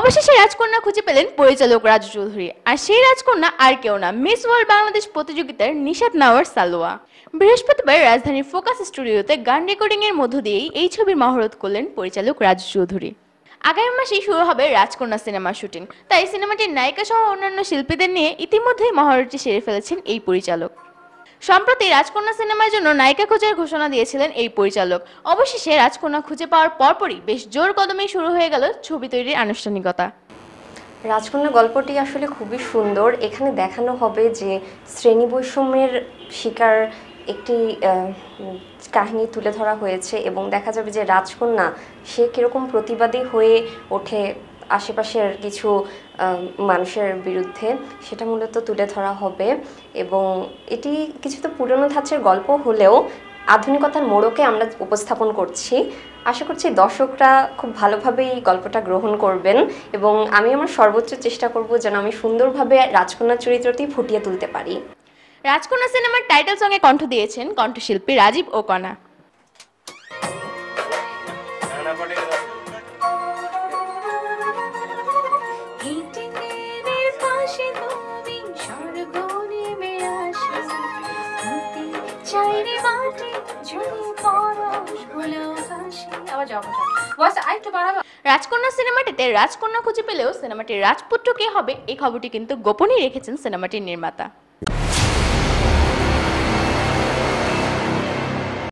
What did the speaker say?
অবশেষে রাজকন্যা খুঁজে পেলেন পরিচালক রাজু চৌধুরী। আর সেই রাজকন্যা আর কেউ না মিস ওয়ার্ল্ড বাংলাদেশ প্রতিযোগিতার নিশাত নাওয়ার সালোয়া। বৃহস্পতিবার রাজধানীর ফোকাস স্টুডিওতে গান রেকর্ডিং এর মধ্য দিয়েই এই ছবির মহরত করলেন পরিচালক রাজু চৌধুরী। আগামী মাসেই শুরু হবে রাজকন্যা সিনেমার শুটিং। তাই সিনেমাটির নায়িকা সহ অন্যান্য শিল্পীদের নিয়ে ইতিমধ্যেই মহরতটি সেরে ফেলেছেন এই পরিচালক। সম্প্রতি রাজকন্যা সিনেমার জন্য নায়িকা খোঁজার ঘোষণা দিয়েছিলেন এই পরিচালক। অবশেষে রাজকন্যা খুঁজে পাওয়ার পরপরই বেশ জোর কদমেই শুরু হয়ে গেল ছবি তৈরির আনুষ্ঠানিকতা। রাজকন্যা গল্পটি আসলে খুবই সুন্দর। এখানে দেখানো হবে যে শ্রেণি বৈষম্যের শিকার একটি কাহিনী তুলে ধরা হয়েছে এবং দেখা যাবে যে রাজকন্যা সে কীরকম প্রতিবাদী হয়ে ওঠে আশেপাশের কিছু মানুষের বিরুদ্ধে সেটা মূলত তুলে ধরা হবে এবং এটি কিছু তো পুরনো ধাঁচের গল্প হলেও আধুনিকতার মোড়কে আমরা উপস্থাপন করছি। আশা করছি দর্শকরা খুব ভালোভাবে এই গল্পটা গ্রহণ করবেন এবং আমি আমার সর্বোচ্চ চেষ্টা করব যেন আমি সুন্দরভাবে রাজকন্যা চরিত্রটি ফুটিয়ে তুলতে পারি। রাজকন্যা সিনেমার টাইটেল সঙ্গে কণ্ঠ দিয়েছেন কণ্ঠশিল্পী রাজীব ও কণা পাশে তুমি স্বর্গ নেমে মাটি পরশ হলো আবার যাও রাজকন্যা সিনেমাটিতে রাজকন্যা খুঁজে পেলেও সিনেমাটির রাজপুত্র কে হবে এই খবরটি কিন্তু গোপনই রেখেছেন সিনেমাটির নির্মাতা।